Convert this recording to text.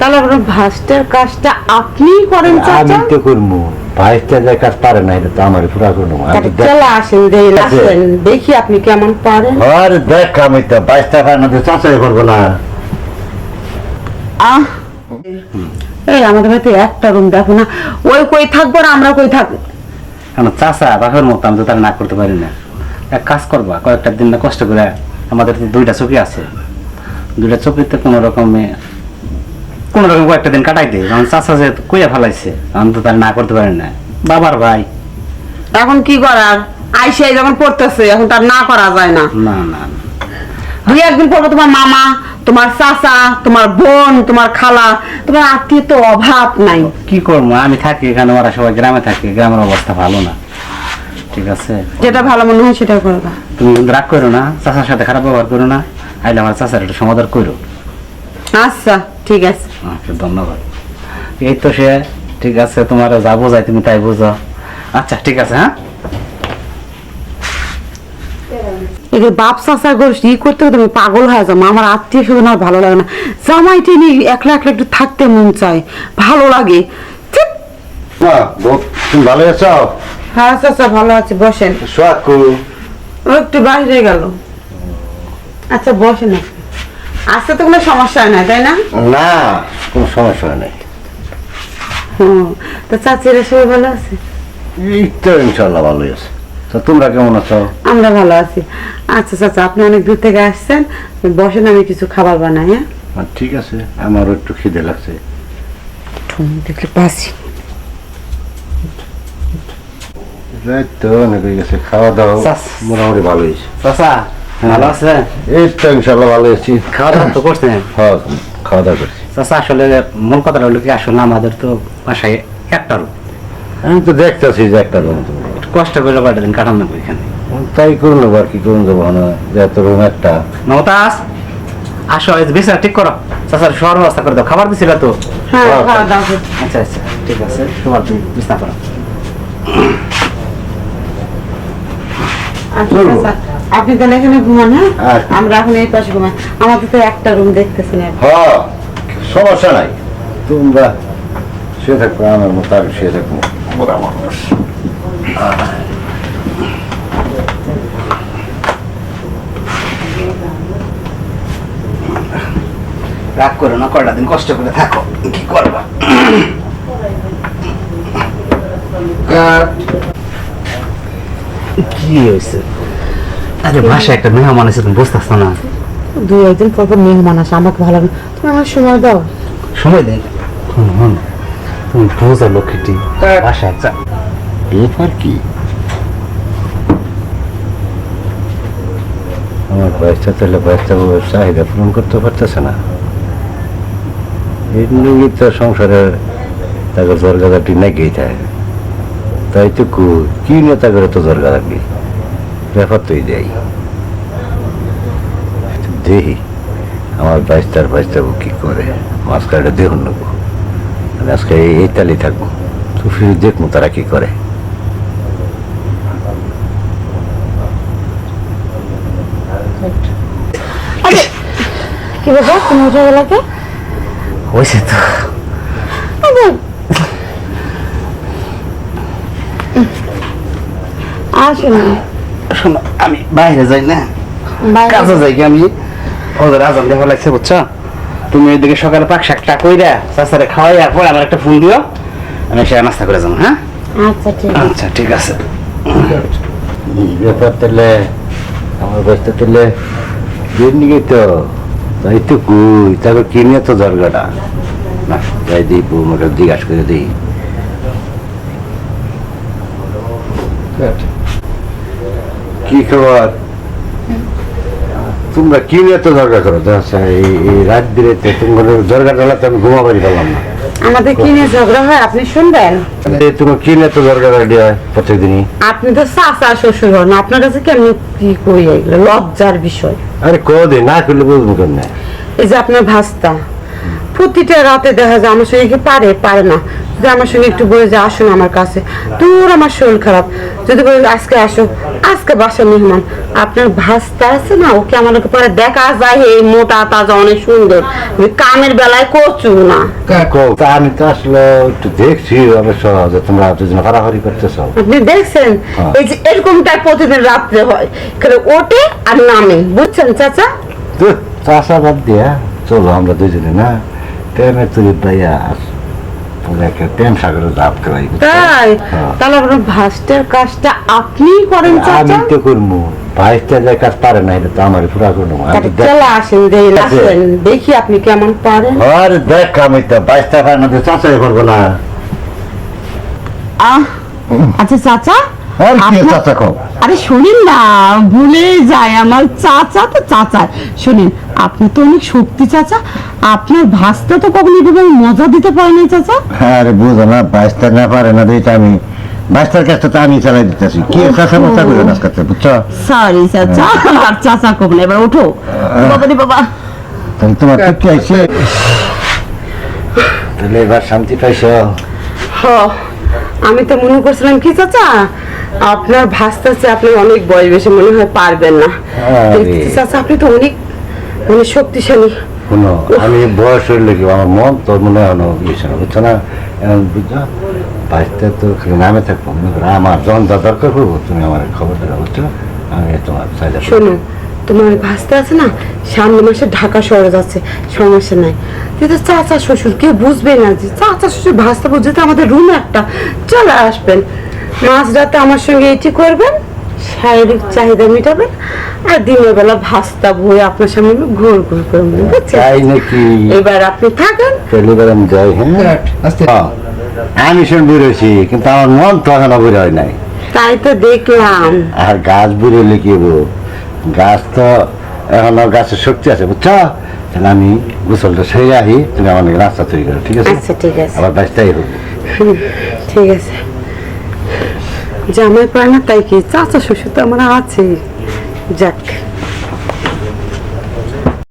তাহলে আপনার ভাস্টের কাজটা আপনিই করেন আমি তো করব। ভাইসটা যে কাজ পারে না এটা তো আমার পুরা করব। চলে আসেন দেই আসেন দেখি আপনি কেমন পারেন। আরে দেখ আমি তো পারে না তো চাচাই করব না। আহ! এই আমাদের বাড়িতে একটা রুম দেখো না ওই কই থাকব না আমরা কই থাকব? কেন চাষা বাপের মতো আমি তো তার না করতে পারি না। এক কাজ করবা কয়েকটা দিন না কষ্ট করে আমাদের তো দুইটা চকি আছে। দুইটা চকিতে কোনো রকমে কোনো রকম কয়েকটা দিন কাটাই দিই কারণ চাষা যে কইয়া ফেলাইছে আমি তো তার না করতে পারি না বাবার ভাই। এখন কি করার? আইসাই যখন পড়তেছে এখন তার না করা যায় না। না না। দুই একদিন পর তোমার মামা তোমার চাচা তোমার বোন তোমার খালা তোমার আত্মীয় তো অভাব নাই। কি করব? আমি থাকি এখানে ওরা সবাই গ্রামে থাকে গ্রামের অবস্থা ভালো না। ঠিক আছে? যেটা ভালো মনে হয় সেটা করে তুমি রাগ করো না চাষার সাথে খারাপ ব্যবহার করো না আইলে আমার চাষার একটু সমাধান করো। আচ্ছা। ঠিক আছে। আচ্ছা ধন্যবাদ। এই তো সে ঠিক আছে তোমার যা বোঝাই তুমি তাই বুঝো। আচ্ছা ঠিক আছে হ্যাঁ? এই যে বাপ চাচা গোষ্ঠ ই করতে আমি পাগল হয়ে যাব আমার আত্মীয় স্বজন আর ভালো লাগে না। জামাইটি নিয়ে একলা একলা একটু থাকতে মন চায় ভালো লাগে। তুমি ভালো আছো? হ্যাঁ চাচা ভালো আছে বসেন। একটু বাইরে গেল। আচ্ছা বসেন আপনি। আসতে তো কোনো সমস্যা হয় না তাই না? না কোনো সমস্যা নেই। হুম তো চাচিরা সবাই ভালো আছে? এই তো ইনশাল্লাহ ভালোই আছে। তো তোমরা কেমন আছো? আমরা ভালো আছি। আচ্ছা চাচা আপনি অনেক দূর থেকে আসছেন। বসেন আমি কিছু খাবার বানাই হ্যাঁ? ঠিক আছে আমারও একটু খিদে লাগছে। দেখলে পাচ্ছি। রাত তো অনেক হয়ে গেছে খাওয়া দাওয়া। মোটামুটি ভালো হয়েছে। চাষা ভালো আছে? এই তো ইনশাল্লাহ ভালো আছি। খাওয়া দাওয়া তো করছেন? হ্যাঁ খাওয়া দাওয়া করছি আসলে মূল কথাটা হলো কি আসলে আমাদের তো বাসায় একটা। আমি তো দেখতেছি যে একটা রুম। কষ্ট করে কয়টা দিন কাটান এখানে। তাই করুন আর কি করুন যাব না এত রুম একটা। নতাস আসো এই বিছানা ঠিক করো। শহর ব্যবস্থা করে দাও। খাবার দিছিল তো? হ্যাঁ হ্যাঁ। আচ্ছা আচ্ছা ঠিক আছে তোমার তুমি বিছনা করো আচ্ছা, চলুন। চাচা, আপনি তাহলে এখানে ঘুমান হ্যাঁ? আচ্ছা। আমরা এখন এই পাশে ঘুমাই আমাদের তো একটা রুম দেখতেছি না হ্যাঁ সমস্যা নাই। তোমরা শুয়ে থাকব আমার মতো আমি শুয়ে থাকব। মানুষ। রাগ করো না কয়টা দিন কষ্ট করে থাকো। কি করবা? কি হয়েছে? আরে বাসায় একটা মেহমান আছে তুমি বুঝতেছ না। দুই একদিন পর পর মেহমান আসে আমাকে ভালো লাগে তুমি আমার সময় দাও। সময় দেন। হুম হুম তুমি বোঝা লক্ষ্মীটি বাসায় একটা ব্যাপার কি? আমার বয়সটা তাহলে বয়সটা চাহিদা পূরণ করতে পারতেছে না। এমনি তো সংসারে তাকে জরগাদাটি নাকি থাকে তাই তো কি না তাকে তো জরগাদাটি ব্যাপার তো দেয় দেখি আমার বাইশটার বাইশটা কি করে? মাছ কাটা দেখুন নেব। আমি আজকে এই- তালি থাকব। তো ফিরে দেখব তারা কি করে। কি ব্যাপার? তুমি উঠে গেলে কে? হয়েছে তো। আসেন। শোনো আমি বাইরে যাই না? বাইরে কাজে যাই। কি আমি? ওদের আজান দেখা লাগছে বুঝছ? তুমি ওইদিকে সকালে পাক শাকটা কইরা চাচারে খাওয়াইয়া পরে আমার একটা ফোন দিও আমি সে নাস্তা করে যাব হ্যাঁ? আচ্ছা ঠিক আছে। আচ্ছা ঠিক আছে। ব্যাপার তাহলে আমার বয়সটা তাহলে বের নিয়ে তো। তাই তো কই তারপর কিনে তো দরগাটা না যাই দিই বউ আমাকে জিজ্ঞাসা করে দিই। কি খবর তোমরা কিনে তো দরকার করো? এই রাত বিরেতে তোমার আমি পেলাম না আমাদের কি নিয়ে ঝগড়া হয় আপনি শুনবেন? এই তোমার কিনে তো প্রত্যেকদিনই আপনি তো চাচা শ্বশুর হন আপনার কাছে কেমনি কি করি এগুলো? লজ্জার বিষয়। আরে কদে না করলে বুঝব কেন এই যে আপনার ভাস্তা প্রতিটা রাতে দেখা যায় আমার সঙ্গে পারে? পারে না। যদি আমার সঙ্গে একটু বলে যে আসুন আমার কাছে। তোর আমার শরীর খারাপ। যদি বলে আজকে আসো আজকে বাসা মেহমান আপনার ভাস্তা আছে না? ওকে আমাদেরকে পরে দেখা যায় এই মোটা তাজা অনেক সুন্দর। কামের বেলায় কচু না। আমি তো আসলে একটু দেখছি অবশ্য যে তোমরা দুজন হারাহারি করতেছ। আপনি দেখছেন? হ্যাঁ। এই যে এরকমটা প্রতিদিন রাত্রে হয়। ওঠে আর নামে। বুঝছেন চাচা? চাষাবাদ দিয়া চলো আমরা দুজনে না? ট্রেনে তুলি পাইয়া তাই? হ্যাঁ। তাহলে আপনার ভাস্টের কাজটা আপনিই করেন আমি তো করব ভাইসটা যে কাজ পারে না এটা তো আমার পুরা করব আমি চলে আসেন আসেন। দেখি আপনি কেমন পারেন। আরে দেখ আমি তো বাইশটা পারে না চাষাই করব না। আহ আচ্ছা চাচা? আর কি কও। আরে শুনিন না ভুলে যায় আমার চাচা তো চাচা শুনিন আপনি তো অনেক শক্তি চাচা। আপনার ভাস্তা তো কখনো এভাবে মজা দিতে পারে না চাচা। আরে বুঝো না না পারে না এটা আমি কাজটা তো আমি চালাই দিতেছি। কি মশা করে না কাছে বুঝছ? সরি চাচা আর চাচা কব না এবার ওঠো। বাবা রে বাবা। তাহলে তোমার ঠিক আছে তাহলে এবার শান্তি পাইছ। হ আমি তো মনে করছিলাম কি চাচা? আপনার ভাসতেছে আপনি অনেক বয়স বেশি মনে হয় পারবেন না। চাচা আপনি তো অনেক মানে শক্তিশালী। শুনো আমি বয়স হইলে কি আমার মন তোর মনে হয় না না বুঝছ না? বুঝছ? বাইশটা তো নামে থাকব মনে করো আমার যখন যা দরকার করব তুমি আমার খবর দেওয়া বুঝছ? আমি তোমার শোনো তোমার ভাসতে আছে না সামনে মাসে ঢাকা শহরে যাচ্ছে সমস্যা নাই। কিন্তু চাচা শ্বশুর কেউ বুঝবে না যে চাচা শ্বশুর ভাসতে বুঝতে আমাদের রুম একটা চলে আসবেন। মাঝ রাতে আমার সঙ্গে এটি করবেন শারীরিক চাহিদা মেটাবেন আর দিনের বেলা ভাস্তা বই আপনার সামনে আমি ঘুর ঘুর করে বুঝছেন? তাই নাকি? এবার আপনি থাকেন। এবার আমি যাই হ্যাঁ? হ্যাঁ, আমি শুন বুড়েছি কিন্তু আমার মন তো এখনও বুড়ে হয় নাই। তাই তো দেখলাম। আর গাছ বুড়ে কি হব? গাছ তো এখনও গাছের শক্তি আছে বুঝছ? তাহলে আমি গোসলটা সেরে আহি তুমি আমার রাস্তা তৈরি করো ঠিক আছে? আচ্ছা ঠিক আছে। আবার বাইশটাই হোক ঠিক আছে। জামাই পায় না তাই কি? চাচা শ্বশুর তো আমার আছে যাক।